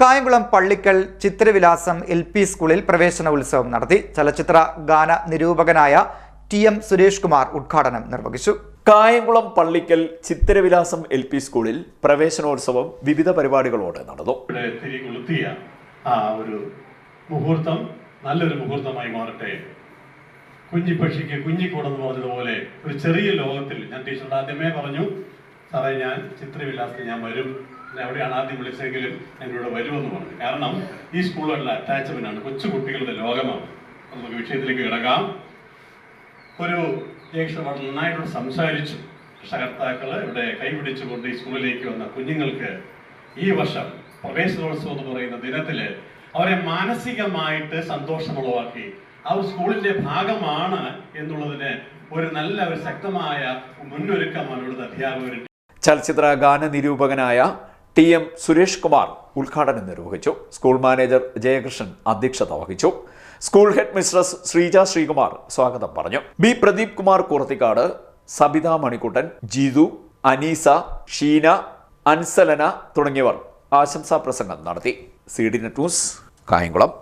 Kayamkulam Pallickal Chithravilasam L P സ്കൂളിൽ പ്രവേശന ഉത്സവം നടത്തി. ചലച്ചിത്ര ഗാന നിരൂപകനായ ടി എം സുരേഷ് കുമാർ ഉദ്ഘാടനം നിർവഹിച്ചു. കായംകുളം പള്ളിക്കൽ ചിത്രവിലാസം എൽ പി സ്കൂളിൽ പ്രവേശനോത്സവം വിവിധ പരിപാടികളോടെ നടന്നു. ആ ഒരു മുഹൂർത്തം നല്ലൊരു മുഹൂർത്തമായി മാറട്ടെ. കുഞ്ഞിപ്പക്ഷിക്ക് കുഞ്ഞിക്കൂടെന്ന് പറഞ്ഞതുപോലെ ഒരു ചെറിയ ലോകത്തിൽ ഞാൻ ടീച്ചറുടെ ആദ്യമേ പറഞ്ഞു സാറേ ഞാൻ ചിത്രവിലാസത്തിൽ ഞാൻ വരും. അവിടെയാണ് ആദ്യം വിളിച്ചെങ്കിലും എന്നോട് വരുമെന്ന് പറഞ്ഞു. കാരണം ഈ സ്കൂളുകളിൽ അറ്റാച്ച്മെന്റ് ആണ്. കൊച്ചു കുട്ടികളുടെ ലോകമാണ് നമുക്ക് വിഷയത്തിലേക്ക് കിടക്കാം. ഒരു നന്നായിട്ട് സംസാരിച്ചു. രക്ഷകർത്താക്കൾ ഇവിടെ കൈപിടിച്ചുകൊണ്ട് ഈ സ്കൂളിലേക്ക് വന്ന കുഞ്ഞുങ്ങൾക്ക് ഈ വർഷം പ്രവേശനോത്സവം എന്ന് പറയുന്ന ദിനത്തിൽ അവരെ മാനസികമായിട്ട് സന്തോഷമുളവാക്കി. ആ സ്കൂളിന്റെ ഭാഗമാണ് എന്നുള്ളതിന് ഒരു നല്ല ഒരു ശക്തമായ മുന്നൊരുക്കമാണ് ഇവിടുത്തെ അധ്യാപകർ ചലച്ചിത്ര ഗാന നിരൂപകനായ ടി എം സുരേഷ് കുമാർ ഉദ്ഘാടനം നിർവഹിച്ചു. സ്കൂൾ മാനേജർ ജയകൃഷ്ണൻ അധ്യക്ഷത വഹിച്ചു. School head mistress Sreeja Sreekumar സ്വാഗതം പറഞ്ഞു. ബി പ്രദീപ് കുമാർ കുറത്തിക്കാട് സബിത മണിക്കുട്ടൻ ജീതു അനീസ ഷീന അൻസലന തുടങ്ങിയവർ ആശംസാ പ്രസംഗം നടത്തി. C D net news Kayamkulam.